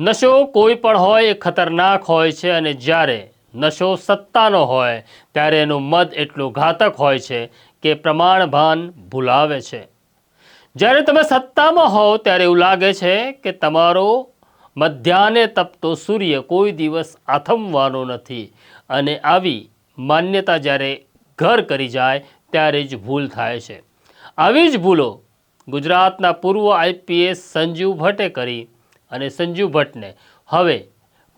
નશો કોઈ પણ હોય એ ખતરનાક હોય છે અને જ્યારે નશો સત્તાનો હોય, ત્યારે એનું મદ એટલું ઘાતક હોય છે કે પ્રમાણભાન ભૂલાવે છે. જ્યારે તમે સત્તામાં હોવ, ત્યારે એવું લાગે છે કે તમારો મધ્યાહને તપતો સૂર્ય કોઈ દિવસ આથમવાનો નથી અને આવી માન્યતા જ્યારે ઘર કરી જાય, ત્યારે જ ભૂલ થાય છે. આવી જ ભૂલો ગુજરાતના પૂર્વ આઈપીએસ સંજીવ ભટ્ટે કરી અને સંજુ ભટ્ટને. હવે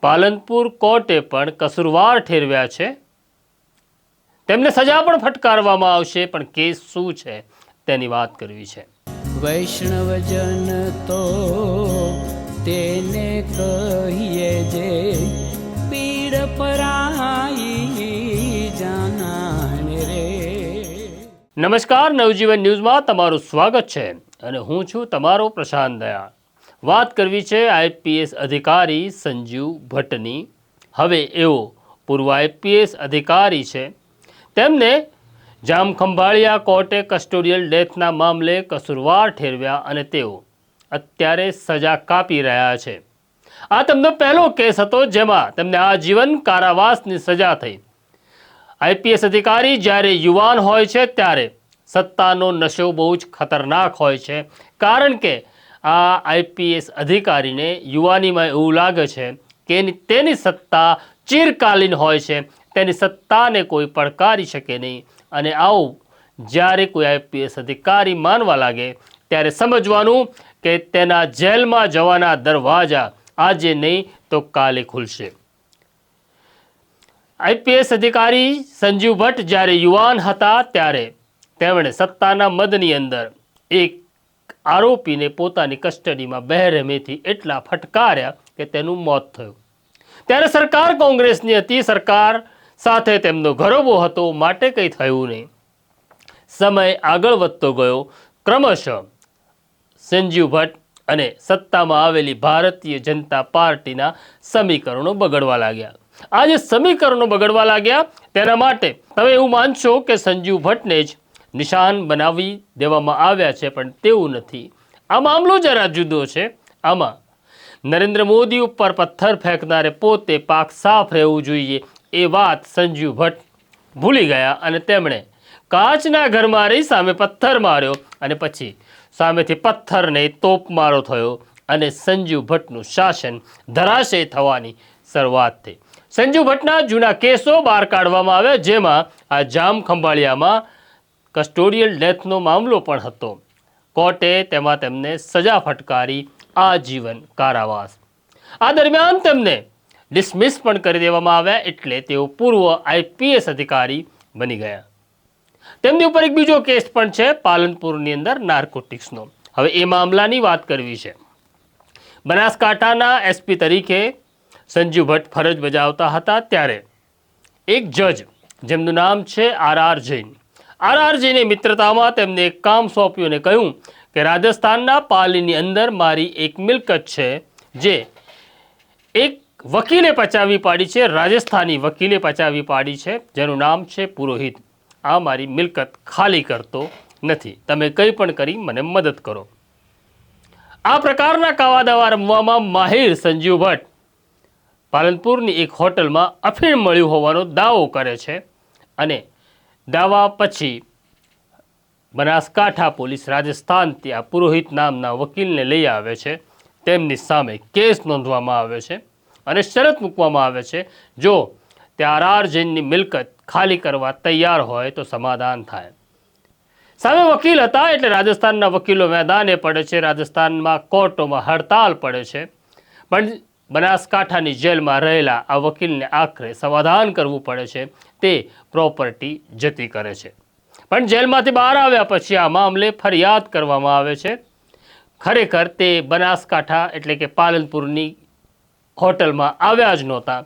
પાલનપુર કોર્ટે પણ કસૂરવાર ઠેરવ્યા છે. તેમને સજા પણ ફટકારવામાં આવશે પણ કેસ શું છે તેની વાત કરવી છે. વૈષ્ણવજન તો તેને કહીએ જે પીડ પરાઈ જાનાને રે. નમસ્કાર નવજીવન ન્યૂઝમાં તમારું સ્વાગત છે. અને હું છું તમારો પ્રશાંત દયાળ. વાત કરવી છે આઈપીએસ અધિકારી સંજીવ ભટ્ટની. હવે એવો પૂર્વ આઈપીએસ અધિકારી છે. તેમને જામખંભાળિયા કોર્ટે કસ્ટોડિયલ ડેથના મામલે કસૂરવાર ઠેરવ્યા અને તેઓ અત્યારે સજા કાપી રહ્યા છે. આ તેમનો પહેલો કેસ હતો જેમાં તેમને આજીવન કારાવાસની સજા થઈ. આઈપીએસ અધિકારી જ્યારે યુવાન હોય છે ત્યારે સત્તાનો નશો બહુ જ ખતરનાક હોય છે. કારણ કે આ આઈપીએસ અધિકારીને યુવાનીમાં એવું લાગે છે કે તેની સત્તા ચિરકાલીન હોય છે. તેની સત્તાને કોઈ પડકારી શકે નહીં. અને આવું જ્યારે કોઈ આઈપીએસ અધિકારી માનવા લાગે, ત્યારે સમજવાનું કે તેના જેલમાં જવાના દરવાજા આજે નહીં તો કાલે ખુલશે. આઈપીએસ અધિકારી સંજીવ ભટ્ટ જ્યારે યુવાન હતા ત્યારે તેમણે સત્તાના મદની અંદર એક આરોપીને પોતાની કસ્ટડીમાં બહેરમેથી એટલા ફટકાર્યા કે તેનું મોત થયું. ત્યારે સરકાર કોંગ્રેસની હતી, સરકાર સાથે તેમનો ગરોબો હતો, માટે કંઈ થયું નહીં. સમય આગળ વધતો ગયો. ક્રમશઃ સંજીવ ભટ્ટ અને સત્તામાં આવેલી ભારતીય જનતા પાર્ટીના સમીકરણો બગડવા લાગ્યા. આ જે સમીકરણો બગડવા લાગ્યા. તેના માટે તમે એવું માનશો કે સંજીવ ભટ્ટને જ નિશાન બનાવી દેવામાં આવ્યા છે, પણ તેવું નથી. આ મામલો જરા જુદો છે. આમાં નરેન્દ્ર મોદી ઉપર પથ્થર ફેંકનારે પોતે પાક સાફ રહેવું જોઈએ, એ વાત સંજીવ ભટ્ટ ભૂલી ગયા અને તેમણે કાચના ઘરમાં રહી સામે પથ્થર માર્યો અને પછી સામેથી પથ્થરને તોપ મારો થયો અને સંજીવ ભટ્ટનું શાસન ધરાશય થવાની શરૂઆત થઈ. સંજીવ ભટ્ટના જૂના કેસો બહાર કાઢવામાં આવ્યા, જેમાં આ જામ ખંભાળિયામાં કસ્ટોડિયલ ડેથનો મામલો પણ હતો. કોર્ટે તેમાં તેમને સજા ફટકારી આજીવન કારાવાસ. આ દરમિયાન તેમને ડિસમિસ પણ કરી દેવામાં આવ્યા એટલે તેઓ પૂર્વ આઈપીએસ અધિકારી બની ગયા. તેમની ઉપર એક બીજો કેસ પણ છે, પાલનપુરની અંદર નાર્કોટિક્સનો. હવે એ મામલાની વાત કરવી છે. બનાસકાંઠાના એસપી તરીકે સંજીવ ભટ્ટ ફરજ બજાવતા હતા ત્યારે એક જજ, જેમનું નામ છે R R Jain R R મિત્રતામાં તેમને એક કામ સોંપ્યું અને કહ્યું કે રાજસ્થાનના પાલીની અંદર મારી એક મિલકત છે, જે એક વકીલે પચાવી પાડી છે, રાજસ્થાની વકીલે પચાવી પાડી છે, જેનું નામ છે પુરોહિત. આ મારી મિલકત ખાલી કરતો નથી. તમે કંઈ પણ કરી મને મદદ કરો. આ પ્રકારના કાવા દાવા રમવામાં માહિર સંજીવ ભટ્ટ પાલનપુરની એક હોટલમાં અફીણ મળ્યું હોવાનો દાવો કરે છે અને દાવા પછી બનાસકાંઠા પોલીસ રાજસ્થાનથી આ પુરોહિત નામના વકીલને લઈ આવે છે. તેમની સામે કેસ નોંધવામાં આવે છે અને શરત મૂકવામાં આવે છે. જો તે આર આર જૈનની મિલકત ખાલી કરવા તૈયાર હોય તો સમાધાન થાય. સામે વકીલ હતા એટલે રાજસ્થાનના વકીલો મેદાને પડે છે. રાજસ્થાનમાં કોર્ટોમાં હડતાલ પડે છે. પણ બનાસકાંઠાની જેલમાં રહેલા આ વકીલને આખરે સમાધાન કરવું પડે છે, તે પ્રોપર્ટી જતી કરે છે. પણ જેલમાંથી બહાર આવ્યા પછી આ મામલે ફરિયાદ કરવામાં આવે છે. ખરેખર તે બનાસકાંઠા એટલે કે પાલનપુરની હોટલમાં આવ્યા જ નહોતા.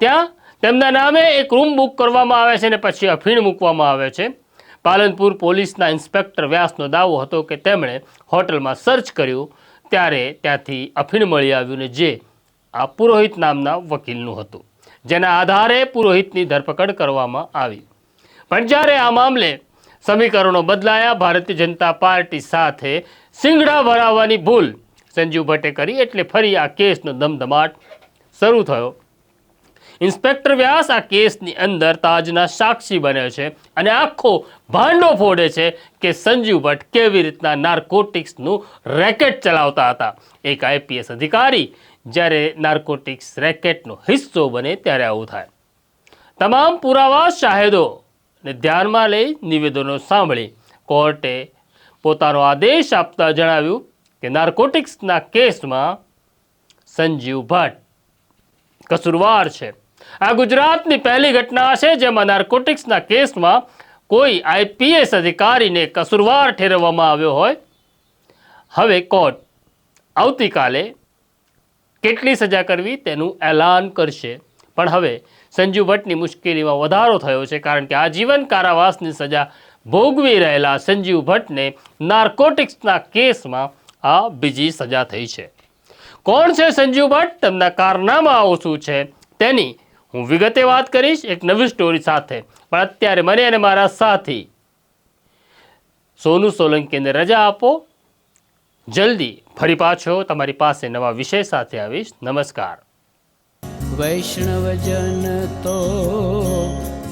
ત્યાં તેમના નામે એક રૂમ બુક કરવામાં આવે છે અને પછી અફીણ મૂકવામાં આવે છે. પાલનપુર પોલીસના ઇન્સ્પેક્ટર વ્યાસનો દાવો હતો કે તેમણે હોટલમાં સર્ચ કર્યું, ત્યારે ત્યાંથી અફીણ મળી આવ્યું ને જે આ પુરોહિત નામના વકીલનું હતું, જેના આધારે પુરોહિતની ધરપકડ કરવામાં આવી. પણ જ્યારે આ મામલે સમીકરણો બદલાયા, ભારતીય જનતા પાર્ટી સાથે સિંગડા ભરાવવાની ભૂલ સંજીવ ભટ્ટે કરી એટલે ફરી આ કેસનો ધમધમાટ શરૂ થયો. ઇન્સ્પેક્ટર વ્યાસ આ કેસની અંદર તાજના સાક્ષી બન્યો છે અને આખો ભાંડો ફોડે છે કે સંજીવ ભટ્ટ કેવી રીતના નાર્કોટિક્સનું રેકેટ ચલાવતા હતા. એક આઈપીએસ અધિકારી જ્યારે નાર્કોટિક્સ રેકેટનો હિસ્સો બને ત્યારે આવું થાય. તમામ પુરાવા શાહેદો ને ધ્યાનમાં લઈ નિવેદનો સાંભળી કોર્ટે પોતાનો આદેશ આપતા જણાવ્યું કે નાર્કોટિક્સના કેસમાં સંજીવ ભટ્ટ કસુરવાર છે. આ ગુજરાતની પહેલી ઘટના છે જેમાં નાર્કોટિક્સના કેસમાં કોઈ આઈપીએસ અધિકારીને કસુરવાર ઠેરવવામાં આવ્યો હોય. હવે કોર્ટ આવતીકાલે કેટલી સજા કરવી તેનું એલાન કરશે. પણ હવે સંજુ ભટ્ટની મુશ્કેલીમાં વધારો થયો છે કારણ કે આજીવન કારાવાસની સજા ભોગવી રહેલા સંજીવ ભટ્ટને નાર્કોટિક્સના કેસમાં આ બીજી સજા થઈ છે. કોણ છે સંજીવ ભટ્ટ? તેમના કારનામાઓ શું છે? તેની હું વિગતે વાત કરીશ, એક નવી સ્ટોરી સાથે. પણ અત્યારે મને અને મારા સાથી સોનુ સોલંકીને રજા આપો. જલ્દી ફરી પાછો તમારી પાસે નવા વિષય સાથે આવીશ. નમસ્કાર. વૈષ્ણવજન તો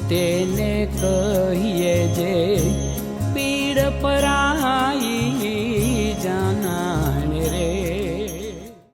તેને કહીએ જે પીડ પરા